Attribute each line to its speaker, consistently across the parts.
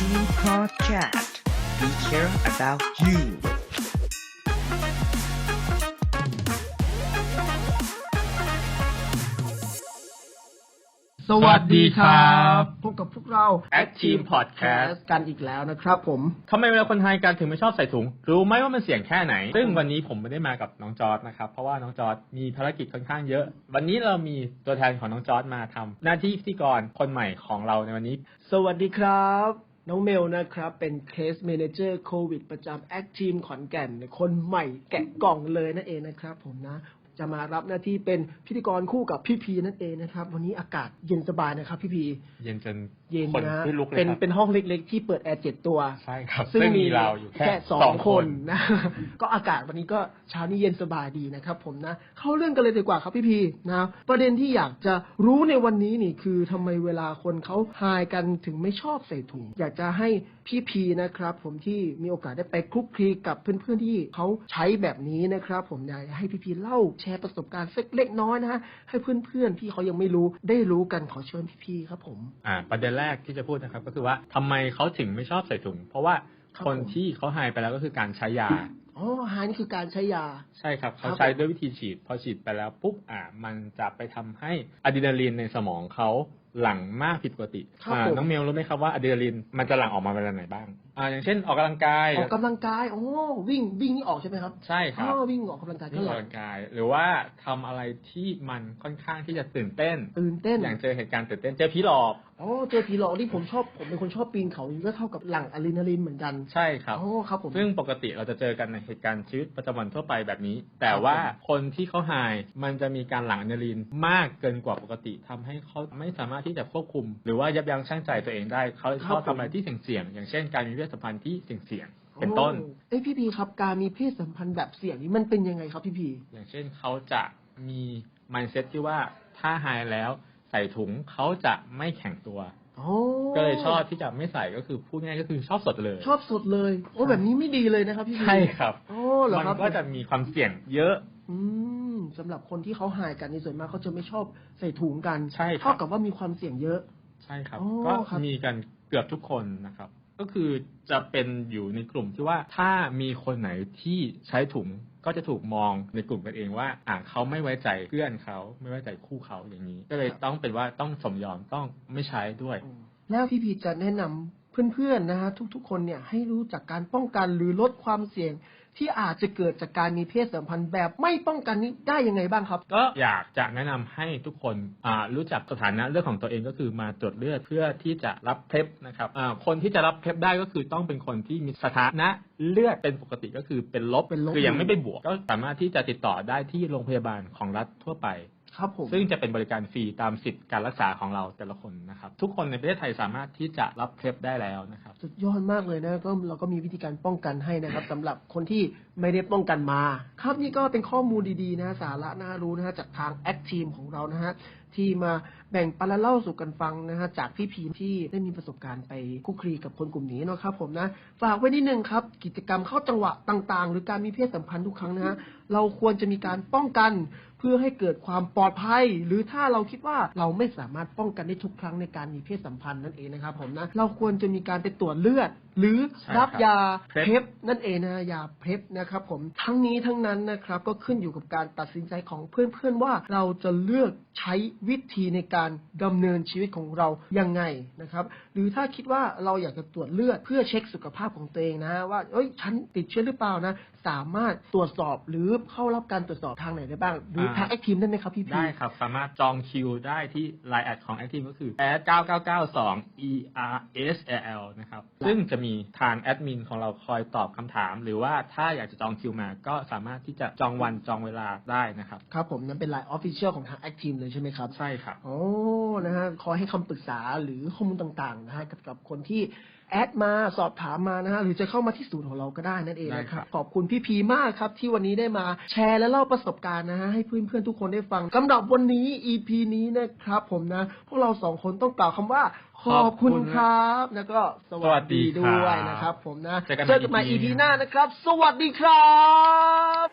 Speaker 1: Team Project. We care about you.
Speaker 2: สวัสดีครับ
Speaker 3: พบกับพวกเรา
Speaker 2: Active Podcast
Speaker 3: กันอีกแล้วนะครับผม
Speaker 2: ทำไมเวลาคนไทยกันถึงไม่ชอบใส่ถุง รู้ไหมว่ามันเสี่ยงแค่ไหน ซึ่งวันนี้ผมไม่ได้มากับน้องจอร์ดนะครับ เพราะว่าน้องจอร์ดมีภารกิจค่อนข้างเยอะ วันนี้เรามีตัวแทนของน้องจอร์ดมาทำหน้าที่พิธีกรคนใหม่ของเราในวันนี้
Speaker 3: สวัสดีครับ น้องเมลนะครับ เป็นเคสเมนเจอร์โควิดประจำแอคทีมขอนแก่น คนใหม่แกะกล่องเลยนั่นเองนะครับผมนะ จะมารับหน้าที่เป็นพิธีกรคู่กับพี่พีนั่นเองนะครับ วันนี้อากาศเย็นสบายนะครับ พี่พี
Speaker 2: เย็นจน
Speaker 3: เย็น
Speaker 2: คน
Speaker 3: นะ
Speaker 2: ไม่ลุกเลย
Speaker 3: เป็น
Speaker 2: ครับ
Speaker 3: เป็นห้องเล็ก ๆ ที่เปิดแอร์เจ็ดตัว
Speaker 2: ใช่ครับ
Speaker 3: ซึ่งมี
Speaker 2: เราอยู่แค่
Speaker 3: สองคนนะก็อากาศวันนี้ก็เช้านี้เย็นสบายดีนะครับ ผมนะ เข้าเรื่องกันเลยดีกว่าครับพี่พีนะประเด็นที่อยากจะรู้ในวันนี้นี่คือทำไมเวลาคนเขาหายกันถึงไม่ชอบใส่ถุง อยากจะให้พี่พีนะครับ ผมที่มีโอกาสได้ไปคลุกคลีกับเพื่อนๆที่เขาใช้แบบนี้นะครับ ผมอยากให้พี่พีเล่าแชร์ประสบการณ์สักเล็กน้อยนะฮะให้เพื่อนๆที่เขายังไม่รู้ได้รู้กันขอเชิญพี่พีครับผม
Speaker 2: อ่าประเด็นแรกที่จะพูดนะครับ ก็คือว่าทำไมเขาถึงไม่ชอบใส่ถุง เพราะว่า
Speaker 3: ครับ
Speaker 2: คน
Speaker 3: ผม
Speaker 2: ที่เขาหายไปแล้วก็คือการใช้ยา
Speaker 3: อ๋อหายนี่คือการใช้ยา
Speaker 2: ใช่ครับ
Speaker 3: ครั
Speaker 2: เขา
Speaker 3: บ
Speaker 2: ใช้ด้วยวิธีฉีด พอฉีดไปแล้วปุ๊บอ่ามันจะไปทำให้อะดรีนาลีนในสมองเขาหลั่งมากผิดปกติ
Speaker 3: ครับ
Speaker 2: อ่า
Speaker 3: ผม
Speaker 2: น้องเมลรู้ไหมครับว่าอะดรีนาลีนมันจะหลั่งออกมาเวลาไหนบ้างอ่าอย่างเช่นออกกำลังกาย
Speaker 3: ออกกำลังกายอ๋อวิ่งวิ่งนี่ออกใช่ไหมครับ
Speaker 2: ใช่ครับ
Speaker 3: อ๋อวิ่งออกกำลังกาย
Speaker 2: วิ่
Speaker 3: ก็
Speaker 2: ง
Speaker 3: ห
Speaker 2: อ
Speaker 3: ลั
Speaker 2: อก
Speaker 3: ง
Speaker 2: กำลังกาย หรือว่าทำอะไรที่มันค่อนข้างที่จะตื่นเต้น
Speaker 3: ตื่นเต้น
Speaker 2: อย่างเจอเหตุการณ์ตื่นเต้น เจอผีหลอก
Speaker 3: อ๋อเจอผีหลอกนี่ผมชอบผมเป็นคนชอบปีนเขานี่ก็เท่ากับหลั่งอะดรีนาลีนเหมือนกัน
Speaker 2: ใช่ครับ
Speaker 3: อ๋อครับผม
Speaker 2: ซึ่งปกติเราจะเจอกันในเหตุการณ์ชีวิตประจำวันทั่วไปแบบนี้ แต่ว่าคนที่เขาหายมันจะมีการหลั่งอะดรีนาลีนมากเกินกว่าปกติทำให้เขาไม่สามารถที่จะควบคุม หรือว่ายับยั้งชั่งใจตัวเองได้เขาเลยชอบทำอะไรที่เสี่ยงๆอย่างเช่น การมีเพศสัมพันธ์ที่เสี่ยงๆเป็นต้น
Speaker 3: โอ้เอ้ยพี่พีครับการมีเพศสัมพันธ์แบบเสี่ยงนี่มันเป็นยังไงครับพี่พี
Speaker 2: อย่างเช่นเขาจะมี mindset ที่ว่าถ้าหายแล้ว ใส่ถุงเขาจะไม่แข็งตัว
Speaker 3: อ๋อ
Speaker 2: ก็เลยชอบที่จะไม่ใส่ก็คือพูดง่ายๆก็คือชอบสดเลย
Speaker 3: ชอบสดเลย โอ้แบบนี้ไม่ดีเลยนะครับพี่พี
Speaker 2: ใช่ครับ
Speaker 3: โอ้เหรอ
Speaker 2: มัน
Speaker 3: ครับ
Speaker 2: ก็จะมีความเสี่ยงเยอะ
Speaker 3: อืมสำหรับคนที่เขาหายกันในส่วนมากเขาจะไม่ชอบใส่ถุงกัน
Speaker 2: ใช่ครับ
Speaker 3: เท่ากับว่ามีความเสี่ยงเยอะ
Speaker 2: ใช่ครับ
Speaker 3: อ๋อ
Speaker 2: ก็
Speaker 3: ครับ
Speaker 2: มีกันเกือบทุกคนนะครับ ก็คือจะเป็นอยู่ในกลุ่มที่ว่าถ้ามีคนไหนที่ใช้ถุง ก็จะถูกมองในกลุ่มกันเองว่าอ่าเขาไม่ไว้ใจเพื่อนเขาไม่ไว้ใจคู่เขาอย่างนี้ ก็เลยต้องเป็นว่าต้องสมยอมต้องไม่ใช้ด้วย
Speaker 3: แล้วพี่พีจะแนะนำเพื่อนๆนะฮะทุกๆ คนเนี่ยให้รู้จักการป้องกันหรือลดความเสี่ยง ที่อาจจะเกิดจากการมีเพศสัมพันธ์แบบไม่ป้องกันนี้ได้ยังไงบ้างครับ
Speaker 2: ก็อยากจะแนะนำให้ทุกคนอ่ารู้จักสถานะเรื่องของตัวเองก็คือมาตรวจเลือดเพื่อที่จะรับเพล็บนะครับอ่าคนที่จะรับเพล็บได้ก็คือต้องเป็นคนที่มีสถานะเลือดเป็นปกติก็คือเป็นลบ
Speaker 3: เป็นลบ
Speaker 2: คือยังไม่ไปบวก ก็สามารถที่จะติดต่อได้ที่โรงพยาบาลของรัฐทั่วไป
Speaker 3: ครับผม
Speaker 2: ซึ่งจะเป็นบริการฟรีตามสิทธิการรักษาของเราแต่ละคนนะครับ ทุกคนในประเทศไทยสามารถที่จะรับเพล็บได้แล้วนะครับ
Speaker 3: สุดยอดมากเลยนะก็เราก็มีวิธีการป้องกันให้นะครับสำหรับคนที่ไม่ได้ป้องกันมา ครับนี่ก็เป็นข้อมูลดีๆนะสาระน่ารู้นะฮะจากทางแอคทีมของเรานะฮะที่มาแบ่งปันและเล่าสู่กันฟังนะฮะจากพี่พีที่ได้มีประสบการณ์ไปคุกคลีกับคนกลุ่มนี้นะครับผมนะฝากไว้นิดนึงครับ กิจกรรมเข้าจังหวะต่างๆ หรือการมีเพศสัมพันธ์ทุกครั้งนะฮะเราควรจะมีการป้องกันเพื่อให้เกิดความปลอดภัย หรือถ้าเราคิดว่าเราไม่สามารถป้องกันได้ทุกครั้งในการมีเพศสัมพันธ์นั่นเองนะครับผมนะเราควรจะมีการไปตรวจเลือด หรือ
Speaker 2: ใช่
Speaker 3: รับ
Speaker 2: ครับ
Speaker 3: ยา
Speaker 2: PrEP
Speaker 3: เพปนั่นเองนะยาเพปนะครับผมทั้งนี้ทั้งนั้นนะครับก็ขึ้นอยู่กับการตัดสินใจของเพื่อนๆว่าเราจะเลือกใช้วิธีในการดำเนินชีวิตของเรายังไงนะครับ หรือถ้าคิดว่าเราอยากจะตรวจเลือดเพื่อเช็คสุขภาพของตัวเองนะว่าเอ้ยฉันติดเชื้อหรือเปล่านะสามารถตรวจสอบหรือเข้ารับการตรวจสอบทางไหนได้บ้าง หรือทางแอคทีมได้ไหมครับพี่พี
Speaker 2: ได้ครับ สามารถจองคิวได้ที่ Line แอดของ Active ก็คือแอด9992 ERSL นะครับ ซึ่งจะมีทางแอดมินของเราคอยตอบคำถาม หรือว่าถ้าอยากจะจองคิวมา ก็สามารถที่จะจองวันจองเวลาได้นะครับ
Speaker 3: ครับผมนั่นเป็นไลน์ออฟฟิเชียลของทางแอคทีมเลยใช่ไหมครับ
Speaker 2: ใช่ครับ
Speaker 3: โอ้ นะฮะคอยให้คำปรึกษาหรือข้อมูลต่างๆนะฮะกับกับคนที่ แอดมาสอบถามมานะฮะหรือจะเข้ามาที่ศูนย์ของเราก็ได้นั่นเองนะค
Speaker 2: ได้ครั
Speaker 3: รับ
Speaker 2: บ
Speaker 3: ขอบคุณพี่พีมากครับที่วันนี้ได้มาแชร์และเล่าประสบการณ์นะฮะให้เพื่อนๆทุกคนได้ฟังสำหรับวันนี้ EP นี้นะครับผมนะ พวกเราสองคนต้องกล่าวคำว่าขอบคุณครับ แล้วก็สวัสดีด้วยนะครับ ผมนะ
Speaker 2: เจอกันใหม่
Speaker 3: เจอกันใหม่
Speaker 2: EP
Speaker 3: EP หน้านะครับ สวัสดีครับ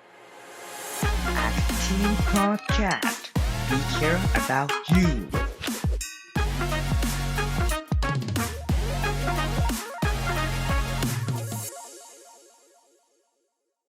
Speaker 1: Team Project. We care about you.